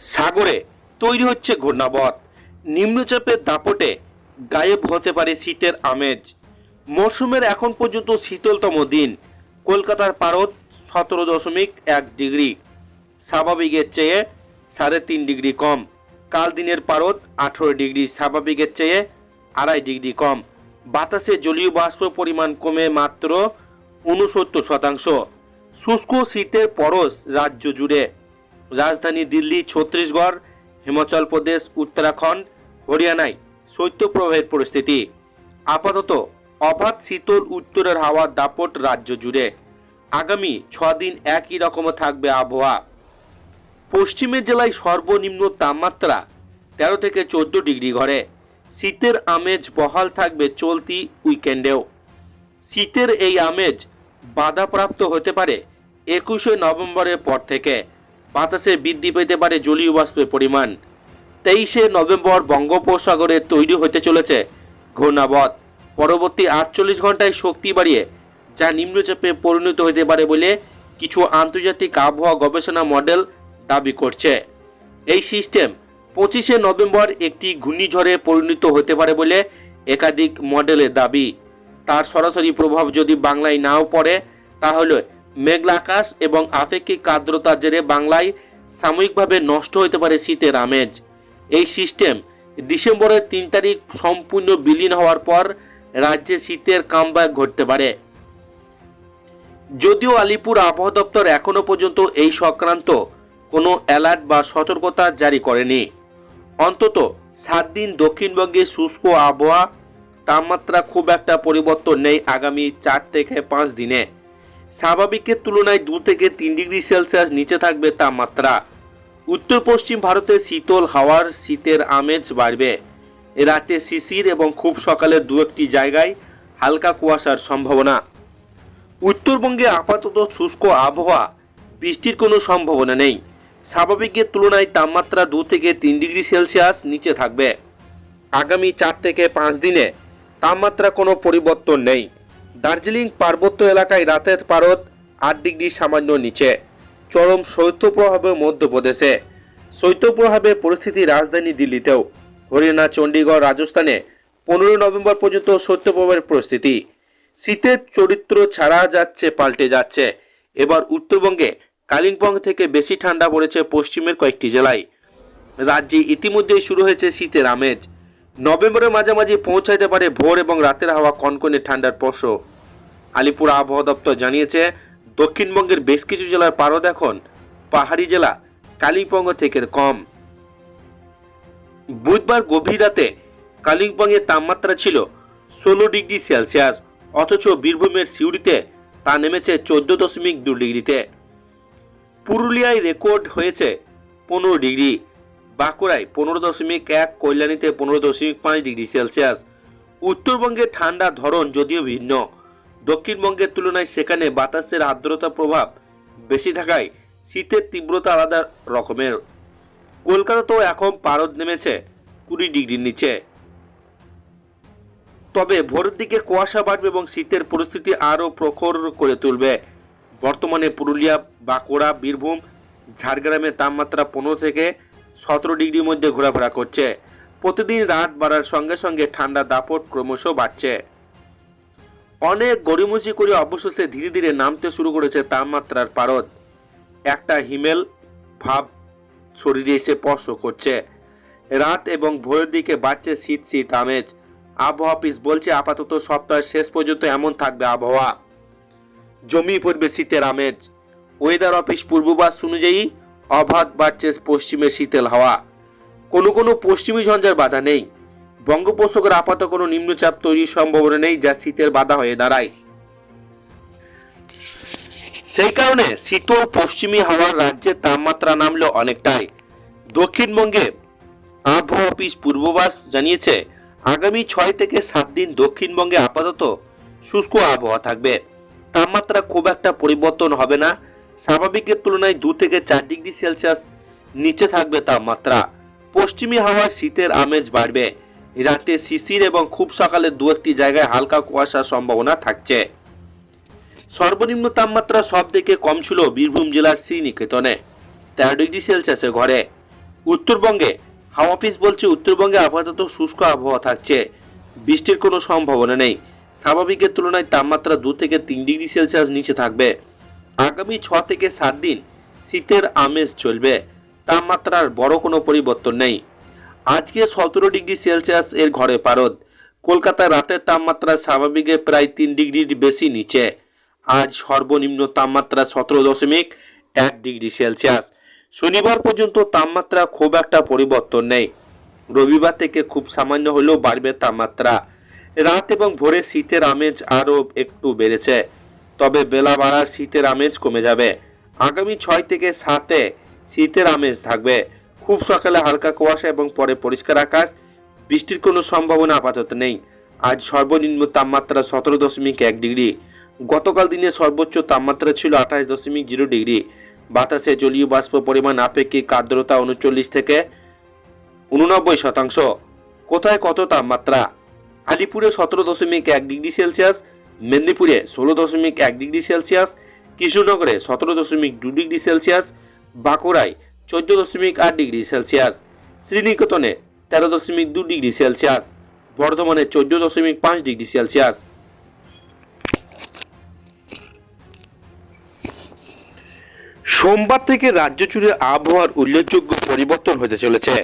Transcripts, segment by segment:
সাগরে তৈরি হচ্ছে ঘূর্ণাবর্ত নিম্নচাপের দাপটে গায়েব হতে পারে শীতের আমেজ। মরশুমের এখন পর্যন্ত শীতলতম দিন। কলকাতার পারদ সতেরো দশমিক এক ডিগ্রি। স্বাভাবিকের চেয়ে সাড়ে তিন ডিগ্রি কম। কাল দিনের পারদ আঠেরো ডিগ্রি, স্বাভাবিকের চেয়ে আড়াই ডিগ্রি কম। বাতাসে জলীয় বাষ্প পরিমাণ কমে মাত্র উনসত্তর শতাংশ। শুষ্ক শীতের পরশ রাজ্য জুড়ে। রাজধানী দিল্লি, ছত্তিশগড়, হিমাচল প্রদেশ, উত্তরাখণ্ড, হরিয়ানায় শৈত্যপ্রবাহের পরিস্থিতি। আপাতত অবাধ শীতল উত্তরের হাওয়ার দাপট রাজ্য জুড়ে। আগামী দিন একই রকম থাকবে আবহাওয়া। পশ্চিমের জেলায় সর্বনিম্ন তাপমাত্রা তেরো থেকে চোদ্দ ডিগ্রি ঘরে। শীতের আমেজ বহাল থাকবে চলতি উইকেন্ডেও। শীতের এই আমেজ বাধাপ্রাপ্ত হতে পারে একুশে নভেম্বরের পর থেকে। বাতাসে বৃদ্ধি পেতে পারে জলীয় বাষ্পের পরিমাণ। তেইশে নভেম্বর বঙ্গোপসাগরে তৈরি হতে চলেছে ঘূর্ণাবত। পরবর্তী আটচল্লিশ ঘন্টায় শক্তি বাড়িয়ে, যা নিম্নচাপে পরিণত হতে পারে বলে কিছু আন্তর্জাতিক আবহাওয়া গবেষণা মডেল দাবি করছে। এই সিস্টেম পঁচিশে নভেম্বর একটি ঘূর্ণিঝড়ে পরিণত হতে পারে বলে একাধিক মডেলের দাবি। তার সরাসরি প্রভাব যদি বাংলায় নাও পড়ে, তাহলে মেঘলা আকাশ এবং আপেক্ষিক আর্দ্রতার জেরে বাংলায় সাময়িকভাবে নষ্ট হতে পারে শীতের আমেজ। এই সিস্টেম ডিসেম্বরের তিন তারিখ সম্পূর্ণ বিলীন হওয়ার পর রাজ্যে শীতের কামব্যাক ঘটতে পারে। যদিও আলিপুর আবহাওয়া দপ্তর এখনও পর্যন্ত এই সংক্রান্ত কোনো অ্যালার্ট বা সতর্কতা জারি করেনি। অন্তত সাত দিন দক্ষিণবঙ্গে শুষ্ক আবহাওয়া, তাপমাত্রা খুব একটা পরিবর্তন নেই আগামী চার থেকে পাঁচ দিনে। স্বাভাবিকের তুলনায় দু থেকে তিন ডিগ্রি সেলসিয়াস নিচে থাকবে তাপমাত্রা। উত্তর পশ্চিম ভারতে শীতল হাওয়ার শীতের আমেজ বাড়বে। রাতে শিশির এবং খুব সকালে দু একটি জায়গায় হালকা কুয়াশার সম্ভাবনা। উত্তরবঙ্গে আপাতত শুষ্ক আবহাওয়া, বৃষ্টির কোনো সম্ভাবনা নেই। স্বাভাবিকের তুলনায় তাপমাত্রা দু থেকে তিন ডিগ্রি সেলসিয়াস নিচে থাকবে। আগামী চার থেকে পাঁচ দিনে তাপমাত্রা কোনো পরিবর্তন নেই। দার্জিলিং পার্বত্য এলাকায় রাতের পারদ আট ডিগ্রি সামান্য নিচে। চরম শৈত্যপ্রভাবে মধ্যপ্রদেশে। শৈত্যপ্রভাবে পরিস্থিতি রাজধানী দিল্লিতেও। হরিয়ানা, চণ্ডীগড়, রাজস্থানে পনেরো নভেম্বর পর্যন্ত শৈত্যপ্রভাবের পরিস্থিতি। শীতের চরিত্র ছাড়া যাচ্ছে, পাল্টে যাচ্ছে। এবার উত্তরবঙ্গে কালিম্পং থেকে বেশি ঠান্ডা পড়েছে পশ্চিমের কয়েকটি জেলায়। রাজ্যে ইতিমধ্যেই শুরু হয়েছে শীতের আমেজ। নভেম্বরের মাঝামাঝি পৌঁছাইতে পারে ভোর এবং রাতের হাওয়া কনকনে ঠান্ডার স্পর্শ আলিপুর আবহাওয়া দপ্তর জানিয়েছে, দক্ষিণবঙ্গের বেশ কিছু জেলার পারদ এখন পাহাড়ি জেলা, কালিম্পং থেকে কম। বুধবার গভীর রাতে কালিম্পংয়ের তাপমাত্রা ছিল ষোলো ডিগ্রি সেলসিয়াস, অথচ বীরভূমের সিউড়িতে তা নেমেছে চোদ্দ দশমিক দু ডিগ্রিতে। পুরুলিয়ায় রেকর্ড হয়েছে পনেরো ডিগ্রি। বাঁকুড়ায় পনেরো দশমিক এক, কল্যাণীতে পনেরো দশমিক পাঁচ ডিগ্রি সেলসিয়াস। উত্তরবঙ্গে ঠান্ডা ধরন যদিও ভিন্ন। দক্ষিণবঙ্গের তুলনায় সেখানে বাতাসের আর্দ্রতা প্রভাব বেশি থাকায় শীতের তীব্রতা আলাদা রকমের। কলকাতাতেও এখন পারদ নেমেছে কুড়ি ডিগ্রির নিচে। তবে ভোরের দিকে কুয়াশা বাড়বে এবং শীতের পরিস্থিতি আরও প্রখর করে তুলবে। বর্তমানে পুরুলিয়া, বাঁকুড়া, বীরভূম, ঝাড়গ্রামে তাপমাত্রা পনেরো থেকে সতেরো ডিগ্রির মধ্যে ঘোরাফেরা করছে। প্রতিদিন রাত বাড়ার সঙ্গে সঙ্গে ঠান্ডা দাপট ক্রমশ বাড়ছে। অনেক গড়িমসি করে অবশেষে ধীরে ধীরে নামতে শুরু করেছে তাপমাত্রার পারদ। একটা হিমেল ভাব শরীরে এসে স্পর্শ করছে। রাত এবং ভোরের দিকে বাড়ছে শীত শীত আমেজ। আবহাওয়া অফিস বলছে আপাতত সপ্তাহের শেষ পর্যন্ত এমন থাকবে আবহাওয়া। জমি পড়বে শীতের আমেজ। ওয়েদার অফিস পূর্ববাস অনুযায়ী অবাধ বাড়ছে পশ্চিমে শীতল হাওয়া। কোনো কোনো পশ্চিমী ঝঞ্ঝার বাধা নেই। বঙ্গোপসাগরে আপাতত কোনো নিম্নচাপ তৈরির সম্ভাবনা নেই যা শীতের বাধা হয়ে দাঁড়ায়। সেই কারণে শীতল পশ্চিমী হাওয়ার রাজ্যের তাপমাত্রা নামলো অনেকটাই। দক্ষিণবঙ্গে আবহাওয়া অফিস পূর্বাভাস জানিয়েছে, আগামী ছয় থেকে সাত দিন দক্ষিণবঙ্গে আপাতত শুষ্ক আবহাওয়া থাকবে। তাপমাত্রা খুব একটা পরিবর্তন হবে না। স্বাভাবিকের তুলনায় দু থেকে চার ডিগ্রি সেলসিয়াস নিচে থাকবে তাপমাত্রা। পশ্চিমী হাওয়ায় শীতের আমেজ বাড়বে। রাতে শিশির এবং খুব সকালে দু একটি জায়গায় হালকা কুয়াশার সম্ভাবনা থাকছে। সর্বনিম্ন তাপমাত্রা সব থেকে কম ছিল বীরভূম জেলার শ্রীনিকেতনে, তেরো ডিগ্রি সেলসিয়াসে ঘরে। উত্তরবঙ্গে, হাওয়া অফিস বলছে উত্তরবঙ্গে আপাতত শুষ্ক আবহাওয়া থাকছে। বৃষ্টির কোনো সম্ভাবনা নেই। স্বাভাবিকের তুলনায় তাপমাত্রা দু থেকে তিন ডিগ্রি সেলসিয়াস নিচে থাকবে। আগামী ছ থেকে সাত দিন শীতের আমেজ চলবে। তাপমাত্রার বড় কোনো পরিবর্তন নেই। আজকে সতেরো ডিগ্রি সেলসিয়াস এর ঘরে পারদ। কলকাতায় রাতের তাপমাত্রা স্বাভাবিকের প্রায় তিন ডিগ্রির বেশি নিচে। আজ সর্বনিম্ন তাপমাত্রা সতেরো দশমিক এক ডিগ্রি সেলসিয়াস। শনিবার পর্যন্ত তাপমাত্রা খুব একটা পরিবর্তন নেই। রবিবার থেকে খুব সামান্য হলেও বাড়বে তাপমাত্রা। রাত এবং ভোরে শীতের আমেজ আরও একটু বেড়েছে। তবে বেলা বাড়ার শীতের আমেজ কমে যাবে। আগামী ছয় থেকে সাতে শীতের আমেজ থাকবে। খুব সকালে হালকা কুয়াশা এবং পরে পরিষ্কার আকাশ। বৃষ্টির কোনো সম্ভাবনা আপাতত নেই। আজ সর্বনিম্ন তাপমাত্রা সতেরো দশমিক এক ডিগ্রি। গতকাল দিনে সর্বোচ্চ তাপমাত্রা ছিল আঠাশ দশমিক জিরো ডিগ্রি। বাতাসে জলীয় বাষ্প পরিমাণ আপেক্ষিক আর্দ্রতা উনচল্লিশ থেকে উননব্বই শতাংশ। কোথায় কত তাপমাত্রা? আলিপুরে সতেরো দশমিক এক ডিগ্রি সেলসিয়াস। মেদিনীপুরে ষোলো দশমিক এক ডিগ্রি সেলসিয়াস, কৃষ্ণনগরে সতেরো দশমিক দু ডিগ্রি সেলসিয়াস, বাঁকুড়ায় চোদ্দ দশমিক আট ডিগ্রি সেলসিয়াস, শ্রীনিকেতনে তেরো দশমিক দু ডিগ্রি সেলসিয়াস, বর্ধমানে চোদ্দ দশমিক পাঁচ ডিগ্রি সেলসিয়াস। সোমবার থেকে রাজ্য জুড়ে আবহাওয়ার উল্লেখযোগ্য পরিবর্তন হতে চলেছে।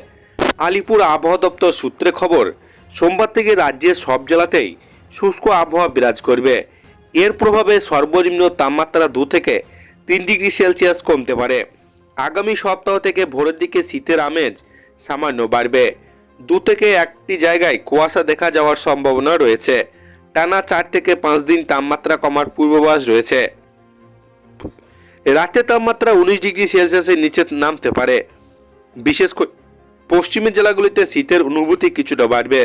আলিপুর আবহাওয়া দপ্তর সূত্রে খবর, সোমবার থেকে রাজ্যের সব জেলাতেই শুষ্ক আবহাওয়া বিরাজ করবে। এর প্রভাবে সর্বনিম্ন তাপমাত্রা দু থেকে তিন ডিগ্রি সেলসিয়াস কমতে পারে। আগামী সপ্তাহ থেকে ভোরের দিকে শীতের আমেজ সামান্য বাড়বে। দু থেকে একটি জায়গায় কুয়াশা দেখা যাওয়ার সম্ভাবনা রয়েছে। টানা চার থেকে পাঁচ দিন তাপমাত্রা কমার পূর্বাভাস রয়েছে। রাতে তাপমাত্রা উনিশ ডিগ্রি সেলসিয়াসের নিচে নামতে পারে। বিশেষ করে পশ্চিমের জেলাগুলিতে শীতের অনুভূতি কিছুটা বাড়বে।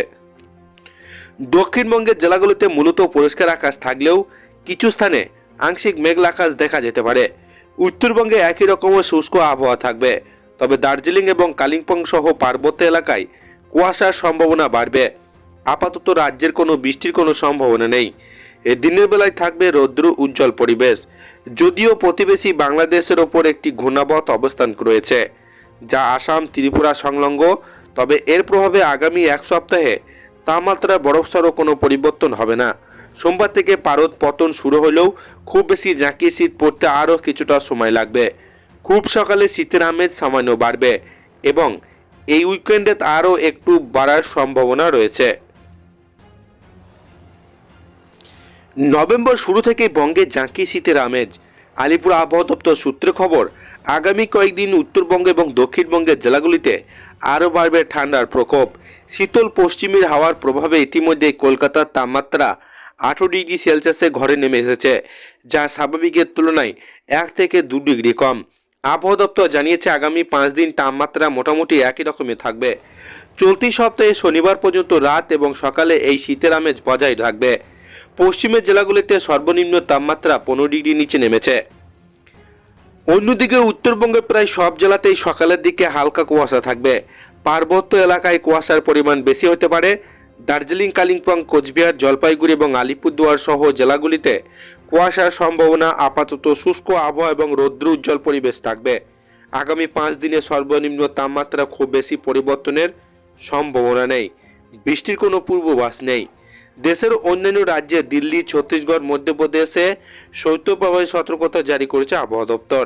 দক্ষিণবঙ্গের জেলাগুলোতে মূলত পরিষ্কার আকাশ থাকলেও কিছু স্থানে আংশিক মেঘলা আকাশ দেখা যেতে পারে। উত্তরবঙ্গে একই রকমের শুষ্ক আবহাওয়া থাকবে। তবে দার্জিলিং এবং কালিম্পং সহ পার্বত্য এলাকায় কুয়াশার সম্ভাবনা বাড়বে। আপাতত রাজ্যের কোনো বৃষ্টির কোনো সম্ভাবনা নেই। এ দিনের বেলায় থাকবে রৌদ্র উজ্জ্বল পরিবেশ। যদিও প্রতিবেশী বাংলাদেশের ওপর একটি ঘূর্ণাবত অবস্থান রয়েছে, যা আসাম, ত্রিপুরা সংলগ্ন। তবে এর প্রভাবে আগামী এক সপ্তাহে তাপমাত্রা বরফসরও কোনো পরিবর্তন হবে না। সোমবার থেকে পারদ পতন শুরু হলেও খুব বেশি জাঁকিয়ে শীত পড়তে আরও কিছুটা সময় লাগবে। খুব সকালে শীতের আমেজ সামান্য বাড়বে এবং এই উইকেন্ডে আরও একটু বাড়ার সম্ভাবনা রয়েছে। নভেম্বর শুরু থেকেই বঙ্গে জাঁকি শীতের আমেজ। আলিপুর আবহাওয়া দপ্তর সূত্রে খবর, আগামী কয়েকদিন উত্তরবঙ্গ এবং দক্ষিণবঙ্গের জেলাগুলিতে আরও বাড়বে ঠান্ডার প্রকোপ। শীতল পশ্চিমের হাওয়ার প্রভাবে ইতিমধ্যে কলকাতার তাপমাত্রা আঠেরো ডিগ্রি সেলসিয়াসে ঘরে নেমে এসেছে, যা স্বাভাবিকের তুলনায় এক থেকে দু ডিগ্রি কম। আবহাওয়া দপ্তর জানিয়েছে আগামী পাঁচ দিন তাপমাত্রা মোটামুটি একই রকমই থাকবে। চলতি সপ্তাহে শনিবার পর্যন্ত রাত এবং সকালে এই শীতের আমেজ বজায় থাকবে। পশ্চিমের জেলাগুলিতে সর্বনিম্ন তাপমাত্রা পনেরো ডিগ্রি নিচে নেমেছে। অন্যদিকে উত্তরবঙ্গের প্রায় সব জেলাতেই সকালের দিকে হালকা কুয়াশা থাকবে। পার্বত্য এলাকায় কুয়াশার পরিমাণ বেশি হতে পারে। দার্জিলিং, কালিম্পং, কোচবিহার, জলপাইগুড়ি এবং আলিপুরদুয়ার সহ জেলাগুলিতে কুয়াশার সম্ভাবনা আপাতত শুষ্ক আবহাওয়া এবং রৌদ্র উজ্জ্বল পরিবেশ থাকবে। আগামী পাঁচ দিনে সর্বনিম্ন তাপমাত্রা খুব বেশি পরিবর্তনের সম্ভাবনা নেই। বৃষ্টির কোনো পূর্বাভাস নেই। দেশের অন্যান্য রাজ্যে দিল্লি, ছত্তিশগড়, মধ্যপ্রদেশে শৈত্যপ্রবাহে সতর্কতা জারি করেছে আবহাওয়া দপ্তর।